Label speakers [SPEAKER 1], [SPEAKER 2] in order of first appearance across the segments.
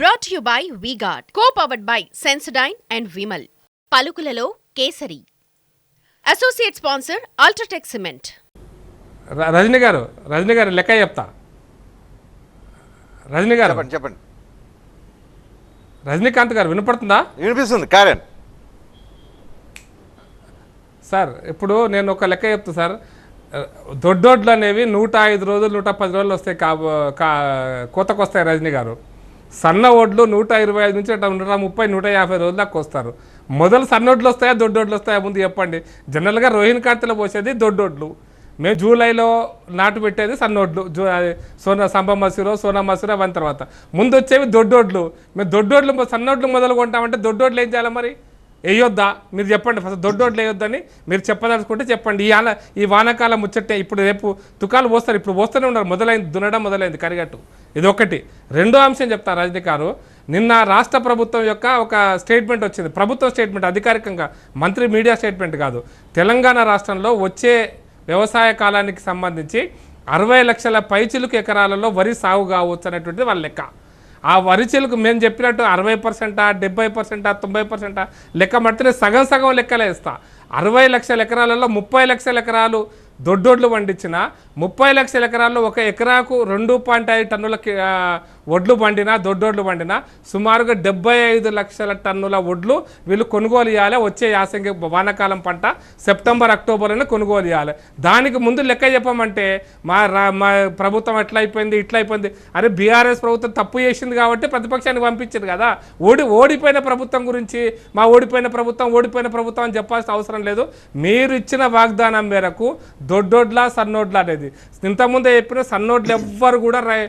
[SPEAKER 1] Brought you by V Guard co powered by Sensodyne and Vimal పలుకులలో kesari. Associate sponsor UltraTech cement
[SPEAKER 2] Rajani garu Rajani garu లెక్క చెప్తా. రజనీ గారు.
[SPEAKER 3] చెప్పండి చెప్పండి.
[SPEAKER 2] రజనీకాంత్ గారు వినపడుతుందా?
[SPEAKER 3] వినిపిస్తుంది కారెన్
[SPEAKER 2] సార్ ఇప్పుడు నేను ఒక లెక్క చెప్తా సార్. దొడ్డోడ్లు అనేవి నూట ఐదు రోజులు నూట పది రోజులు వస్తాయి కా కా కోతకు వస్తాయి రజనీ గారు. సన్న ఒడ్లు నూట ఇరవై ఐదు నుంచి నూట ముప్పై నూట యాభై రోజుల దాకా వస్తారు. మొదలు సన్నొడ్లు వస్తాయా దొడ్డోడ్లు వస్తాయా ముందు చెప్పండి. జనరల్గా రోహిణి కార్తెలు పోసేది దొడ్డొడ్లు మేము జూలైలో నాటు పెట్టేది సన్నోడ్లు జూ సోన సోనా సంబ మసూరో సోనా మసూరో అవన్న తర్వాత. ముందు వచ్చేవి దొడ్డోడ్లు మేము దొడ్డోడ్లు సన్నోడ్లు మొదలు కొంటామంటే దొడ్డోడ్లు ఏం చేయాలి మరి? వేయొద్దా? మీరు చెప్పండి. ఫస్ట్ దొడ్డోట్లు వేయొద్దని మీరు చెప్పదలుచుకుంటే చెప్పండి. ఈ ఆన ఈ వానాకాలం ముచ్చట్టే ఇప్పుడు రేపు తుకాలు పోస్తారు. ఇప్పుడు పోస్తూనే ఉన్నారు. మొదలైంది దున్నడం మొదలైంది కరిగట్టు. ఇది ఒకటి. రెండో అంశం చెప్తా రజనీ గారు. నిన్న రాష్ట్ర ప్రభుత్వం యొక్క ఒక స్టేట్మెంట్ వచ్చింది. ప్రభుత్వ స్టేట్మెంట్ అధికారికంగా మంత్రి మీడియా స్టేట్మెంట్ కాదు. తెలంగాణ రాష్ట్రంలో వచ్చే వ్యవసాయ కాలానికి సంబంధించి అరవై లక్షల పైచిలుకు ఎకరాలలో వరి సాగు కావచ్చు అనేటువంటిది వాళ్ళ లెక్క. ఆ వరి చిలుకు మేము చెప్పినట్టు అరవై పర్సెంటా డెబ్బై పర్సెంటా తొంభై పర్సెంటా లెక్క మట్టినే సగం సగం లెక్కలే ఇస్తా. అరవై లక్షల ఎకరాలలో ముప్పై లక్షల ఎకరాలు దొడ్డొడ్లు పండించిన ముప్పై లక్షల ఎకరాల్లో ఒక ఎకరాకు రెండు పాయింట్ ఐదు టన్నుల వడ్లు పండినా దొడ్డొడ్లు పండినా సుమారుగా డెబ్బై ఐదు లక్షల టన్నుల వడ్లు వీళ్ళు కొనుగోలు చేయాలి. వచ్చే యాసంగి వానాకాలం పంట సెప్టెంబర్ అక్టోబర్లోనే కొనుగోలు చేయాలి. దానికి ముందు లెక్క చెప్పమంటే మా రా- మా ప్రభుత్వం ఎట్లయిపోయింది అయిపోయింది అయిపోయింది అరే బీఆర్ఎస్ ప్రభుత్వం తప్పు చేసింది కాబట్టి ప్రతిపక్షానికి పంపించింది కదా. ఓడి ఓడిపోయిన ప్రభుత్వం గురించి మా ఓడిపోయిన ప్రభుత్వం ఓడిపోయిన ప్రభుత్వం అని చెప్పాల్సిన అవసరం లేదు. మీరు ఇచ్చిన వాగ్దానం మేరకు దొడ్డొడ్ల సన్నోడ్ల అనేది. ఇంతకుముందే చెప్పిన సన్నోడ్లు ఎవ్వరు కూడా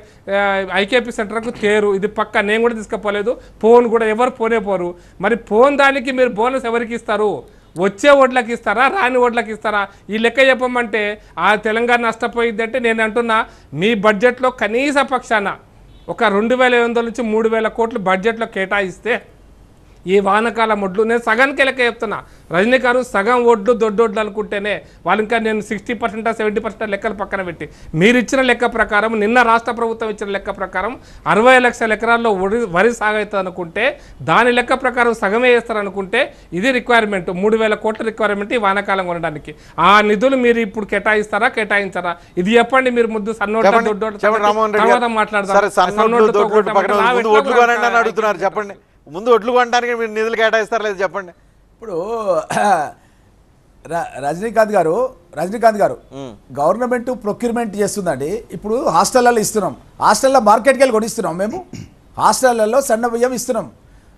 [SPEAKER 2] ఐకేపీ సెంటర్కు తేరు. ఇది పక్క నేను కూడా తీసుకుపోలేదు. ఫోన్ కూడా ఎవరు పోనే పోరు. మరి ఫోన్ దానికి మీరు బోనస్ ఎవరికి ఇస్తారు? వచ్చే ఓట్లకి ఇస్తారా? రాని ఓట్లకి ఇస్తారా? ఈ లెక్క చెప్పమంటే ఆ తెలంగాణ నష్టపోయిద్దంటే నేను అంటున్నా మీ బడ్జెట్లో కనీస పక్షాన ఒక రెండు వేల ఐదు వందల నుంచి మూడు వేల కోట్లు బడ్జెట్లో కేటాయిస్తే ఈ వానకాలం ఒడ్లు నేను సగానికి లెక్క చెప్తున్నా. రజనీ గారు సగం ఒడ్లు దొడ్డొడ్లు అనుకుంటేనే వాళ్ళు ఇంకా నేను సిక్స్టీ పర్సెంట్ సెవెంటీ పర్సెంట్ లెక్కలు పక్కన పెట్టి. మీరు ఇచ్చిన లెక్క ప్రకారం నిన్న రాష్ట్ర ప్రభుత్వం ఇచ్చిన లెక్క ప్రకారం అరవై లక్షల ఎకరాల్లో వరి వరి సాగవుతుంది అనుకుంటే దాని లెక్క ప్రకారం సగమే వేస్తారనుకుంటే ఇది రిక్వైర్మెంట్ మూడు వేల కోట్ల రిక్వైర్మెంట్ ఈ వానాకాలం కొనడానికి. ఆ నిధులు మీరు ఇప్పుడు కేటాయిస్తారా కేటాయించారా? ఇది చెప్పండి మీరు ముందు
[SPEAKER 3] రామ్మోహన్ రెడ్డి
[SPEAKER 2] తర్వాత
[SPEAKER 3] అడుగుతున్నారు. చెప్పండి. ముందు ఒడ్లు కొనడానికి మీరు నిధులు కేటాయిస్తారా లేదు చెప్పండి.
[SPEAKER 4] ఇప్పుడు రజనీకాంత్ గారు రజనీకాంత్ గారు గవర్నమెంట్ ప్రొక్యూర్మెంట్ చేస్తుందండి. ఇప్పుడు హాస్టల్లో ఇస్తున్నాం. హాస్టల్లో మార్కెట్కి వెళ్ళి కొనిస్తున్నాం మేము. హాస్టళ్ళలో సన్న బియ్యం ఇస్తున్నాం.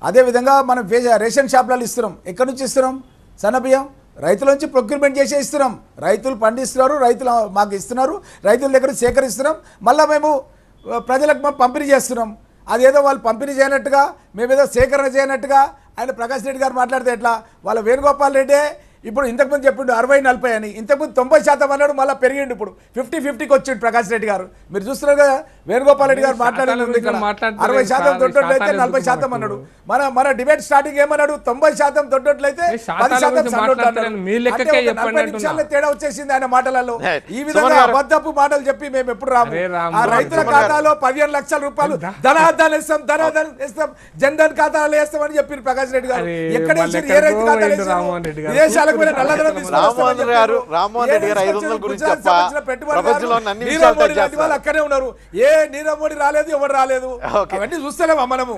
[SPEAKER 4] అదేవిధంగా మనం రేషన్ షాప్లలో ఇస్తున్నాం. ఎక్కడి నుంచి ఇస్తున్నాం? సన్న బియ్యం. రైతుల నుంచి ప్రొక్యూర్మెంట్ చేసే ఇస్తున్నాం. రైతులు పండిస్తున్నారు రైతులు మాకు ఇస్తున్నారు రైతుల దగ్గర సేకరిస్తున్నాం. మళ్ళీ మేము ప్రజలకు మేము పంపిణీ చేస్తున్నాం. అదేదో వాళ్ళు పంపిణీ చేయనట్టుగా మేమేదో సేకరణ చేయనట్టుగా ఆయన ప్రకాష్ రెడ్డి గారు మాట్లాడితే ఎట్లా? వాళ్ళ వేణుగోపాల్ రెడ్డే ఇప్పుడు ఇంతకుముందు చెప్పిండు అరవై నలభై అని ఇంతకుముందు తొంభై శాతం అన్నాడు మళ్ళీ పెరిగిండు ఇప్పుడు ఫిఫ్టీ ఫిఫ్టీకి వచ్చిండు ప్రకాష్ రెడ్డి గారు మీరు చూస్తున్నారు కదా వేణుగోపాల్ రెడ్డి గారు మాట్లాడారు ఇక్కడ
[SPEAKER 2] మాట్లాడతలేదు
[SPEAKER 4] అరవై శాతం
[SPEAKER 2] సార్,
[SPEAKER 4] దొడ్డోట్లు అయితే
[SPEAKER 2] శాతాలు
[SPEAKER 4] నలభై శాతం? అన్నాడు మన మన డిబేట్ స్టార్టింగ్ ఏమన్నాడు తొంభై శాతం దొడ్డోట్లు అయితే
[SPEAKER 2] ఏ శాతాల
[SPEAKER 4] పది శాతం
[SPEAKER 2] చెప్పండి.
[SPEAKER 4] నిమిషాల్లో తేడా వచ్చేసింది ఆయన మాటలలో ఈ విధంగా. అబద్ధపు మాటలు చెప్పి మేము ఎప్పుడు రాము ఆ రైతుల. ఖాతాలో పదిహేను లక్షల రూపాయలు ధనాధాన్ ఇస్తాం ధనాధాన్ ఇస్తాం జన్ధన్ ఖాతాలో వేస్తామని చెప్పారు ప్రకాష్ రెడ్డి గారు ఎక్కడ? ఏ రైతు ఖాతాలో. విదేశాలకు
[SPEAKER 3] రామ్మోహన్ గారు. రామ్మోహన్ రెడ్డి గారు ఐదు వందల గురించి
[SPEAKER 4] పెట్టుబడిదారులు
[SPEAKER 3] ప్రపంచంలో అన్ని విషయాలు
[SPEAKER 4] అక్కడే ఉన్నారు. ఏ నీరవ్ మోడీ రాలేదు ఎవరు రాలేదు?
[SPEAKER 3] ఓకే.
[SPEAKER 4] అవన్నీ చూస్తలేమా మనము.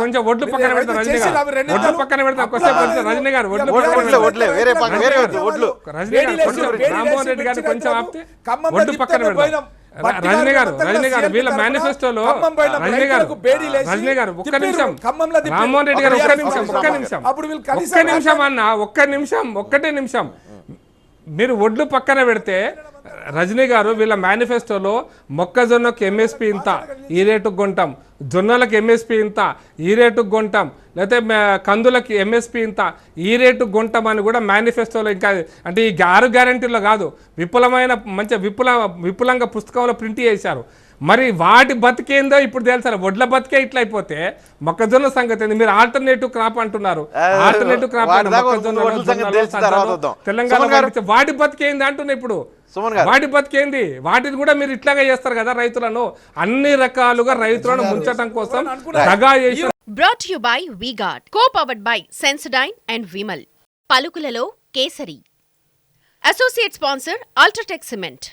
[SPEAKER 2] కొంచెం ఒడ్లు పక్కన
[SPEAKER 4] రెండింతలు?
[SPEAKER 2] ఒడ్లు పక్కన పెడతారు రజనీ గారు. ఒడ్లు
[SPEAKER 3] ఒడ్లే, వేరే పక్కన, వేరే ఒడ్లు.
[SPEAKER 2] రజనీ గారు రామ్మోహన్ రెడ్డి గారు కొంచెం ఆపితే ఒడ్డు పక్కన.
[SPEAKER 4] పట్టి
[SPEAKER 2] రజనీ గారు రజనీ గారు వీళ్ళ మేనిఫెస్టోలో. రజనీ గారు రజనీ ఒక్క. నిమిషం. రామ్మోహన్ రెడ్డి గారు
[SPEAKER 4] ఒక
[SPEAKER 2] ఒక్క
[SPEAKER 4] నిమిషం,
[SPEAKER 2] ఒక్క నిమిషం ఒక్క నిమిషం అన్న ఒక్క నిమిషం ఒక్కటే నిమిషం మీరు ఒడ్లు పక్కన పెడితే రజనీ గారు వీళ్ళ మేనిఫెస్టోలో మొక్కజొన్నకు ఎంఎస్పి ఇంత ఈ రేటుకు కొంటాం. జొన్నలకు ఎంఎస్పి ఇంత ఈ రేటుకు కొంటాం. లేకపోతే కందులకు కందులకి ఎంఎస్పి ఇంత ఈ రేటు కొంటాం అని కూడా మేనిఫెస్టోలో ఇంకా అంటే ఈ ఆరు గ్యారంటీలో కాదు. విపులమైన మంచి విపుల విపులంగా పుస్తకంలో ప్రింట్ చేశారు. మరి వాటి బతికేందో ఇప్పుడు తెలుసా? వడ్ల బతికే ఇట్లా అయిపోతే మొక్కజొన్న సంగతి ఏంది? మీరు ఆల్టర్నేటివ్ క్రాప్ అంటున్నారు. ఆల్టర్నేటివ్ క్రాప్ మొక్కజొన్న. తెలంగాణ వాటి బతికేంది అంటున్నా ఇప్పుడు.
[SPEAKER 3] సుమన్ గారు.
[SPEAKER 2] వాటి బతికేంది? వాటిని కూడా మీరు ఇట్లాగే చేస్తారు కదా రైతులను? అన్ని రకాలుగా రైతులను ముంచడం కోసం దగా చేసి
[SPEAKER 1] brought you by V Guard co powered by Sensodyne and Vimal పలుకులలో kesari. Associate sponsor UltraTech cement